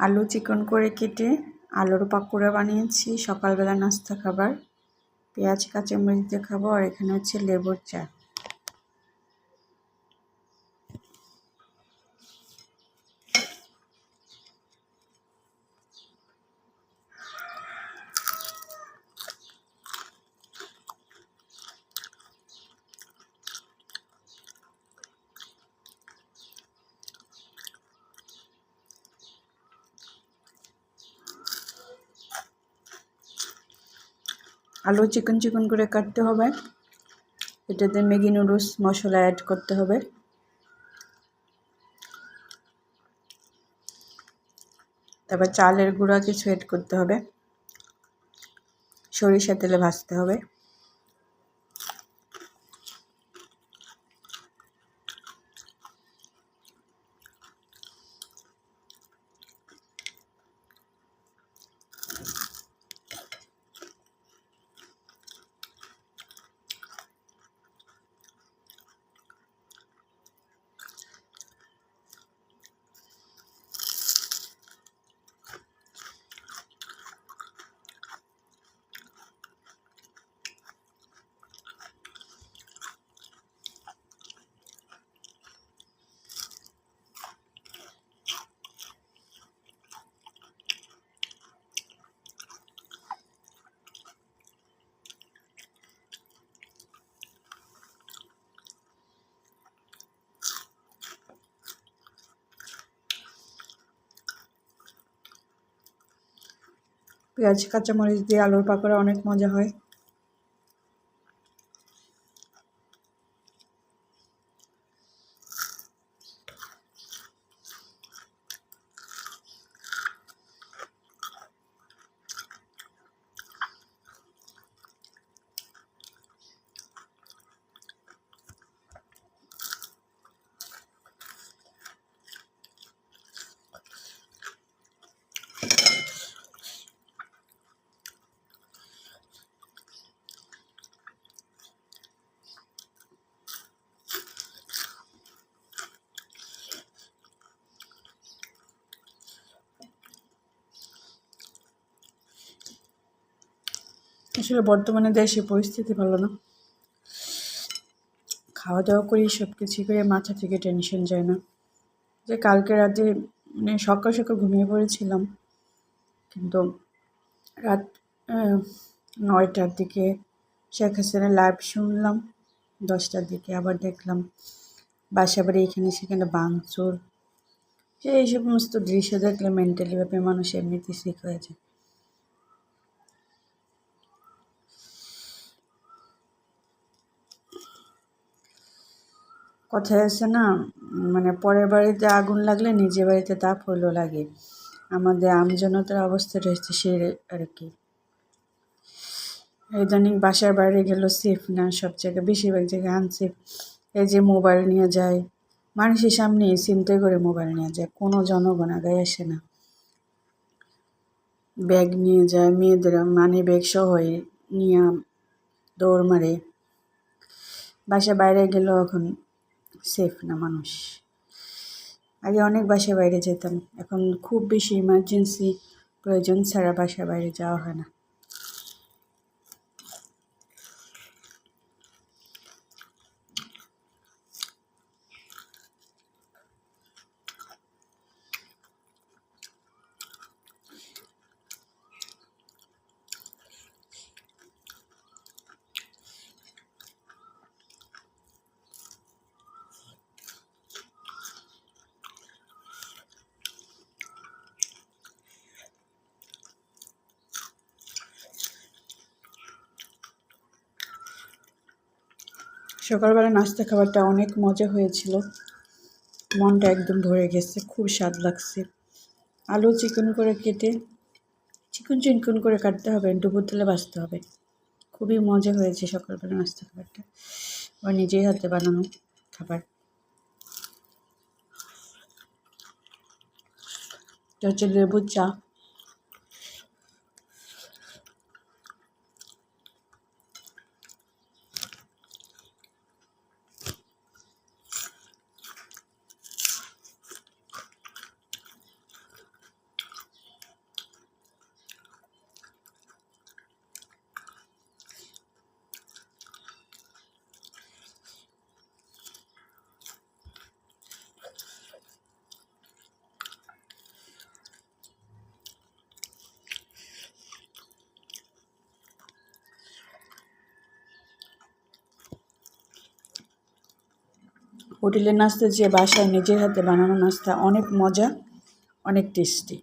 আলু চিকন করে কেটে আলুর পাকোড়া বানিয়েছি। সকালবেলা নাস্তা খাবার, পেঁয়াজ, কাঁচামরিচ দিয়ে খাব, আর এখানে হচ্ছে লেবুর চা। আলু চিকন চিকন করে কাটতে হবে। এটাতে ম্যাগি নুডলস মশলা অ্যাড করতে হবে। তারপর চালের গুঁড়া কিছু অ্যাড করতে হবে। সরিষা তেলে ভাজতে হবে। পেঁয়াজ কাঁচামরিচ দিয়ে আলুর পাকোড়া অনেক মজা হয়। আসলে বর্তমানে দেশে পরিস্থিতি ভালো না। খাওয়া দাওয়া করি সব কিছু করে মাথা থেকে টেনশন যায় না। যে কালকে রাতে মানে সকাল সকাল ঘুমিয়ে পড়েছিলাম, কিন্তু রাত নয়টার দিকে শেখ হাসিনা লাইভ শুনলাম, দশটার দিকে আবার দেখলাম, বাসা বাড়ি এখানে সেখানে বাংচুর এই সমস্ত দৃশ্য দেখলে মেন্টালিভাবে মানুষ এমনিতেই শিখ হয়ে যায়। কথায় আছে না মানে পরের বাড়িতে আগুন লাগলে নিজের বাড়িতে তাপ হইল লাগে। আমাদের আমজনতার অবস্থা রয়েছে সে আর কি। ইদানিং বাসার বাইরে গেল সেফ না, সব জায়গায়, বেশিরভাগ জায়গায় আনসেফ এই যে মোবাইল নিয়ে যায়, মানুষের সামনে চিন্তা করে মোবাইল নিয়ে যায়, কোনো জনগণ আগায় আসে না। ব্যাগ নিয়ে যায়, মেয়েদের মানে ব্যাগ সহ নিয়ে দৌড় মারে। বাসা বাইরে গেলেও এখন সেফ না মানুষ। আগে অনেক বাসায় বাইরে যেতাম, এখন খুব বেশি ইমার্জেন্সি প্রয়োজন ছাড়া বাসা বাইরে যাওয়া হয় না। সকালবেলা নাস্তা খাবারটা অনেক মজা হয়েছিল। মনটা একদম ভরে গেছে, খুব স্বাদ লাগছে। আলু চিকন করে কেটে, চিকন চিকন করে কাটতে হবে ডুবুর তেলে বাঁচতে হবে। খুবই মজা হয়েছে সকালবেলা নাস্তা খাবারটা। আবার নিজেই হাতে বানানো খাবার। হচ্ছে লেবুর চা। হোটেলের নাস্তা যে বাসায় নিজের হাতে বানানো নাস্তা অনেক মজা অনেক টেস্টি।